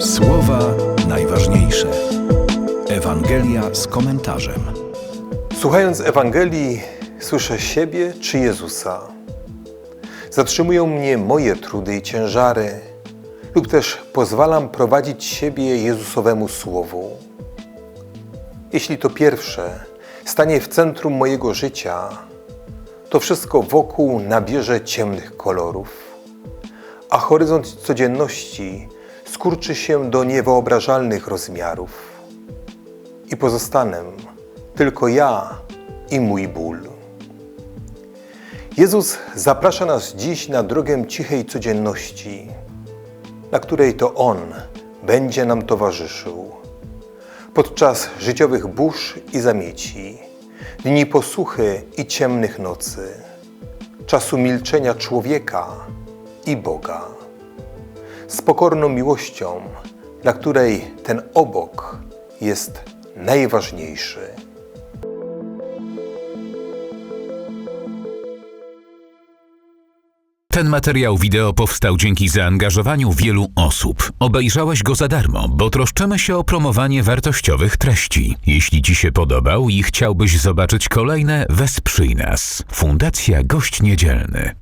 Słowa najważniejsze. Ewangelia z komentarzem. Słuchając Ewangelii, słyszę siebie czy Jezusa. Zatrzymują mnie moje trudy i ciężary, lub też pozwalam prowadzić siebie Jezusowemu Słowu. Jeśli to pierwsze stanie w centrum mojego życia, to wszystko wokół nabierze ciemnych kolorów, a horyzont codzienności skurczy się do niewyobrażalnych rozmiarów i pozostanę tylko ja i mój ból. Jezus zaprasza nas dziś na drogę cichej codzienności, na której to On będzie nam towarzyszył. Podczas życiowych burz i zamieci, dni posłuchy i ciemnych nocy, czasu milczenia człowieka i Boga. Z pokorną miłością, dla której ten obok jest najważniejszy. Ten materiał wideo powstał dzięki zaangażowaniu wielu osób. Obejrzałeś go za darmo, bo troszczymy się o promowanie wartościowych treści. Jeśli Ci się podobał i chciałbyś zobaczyć kolejne, wesprzyj nas. Fundacja Gość Niedzielny.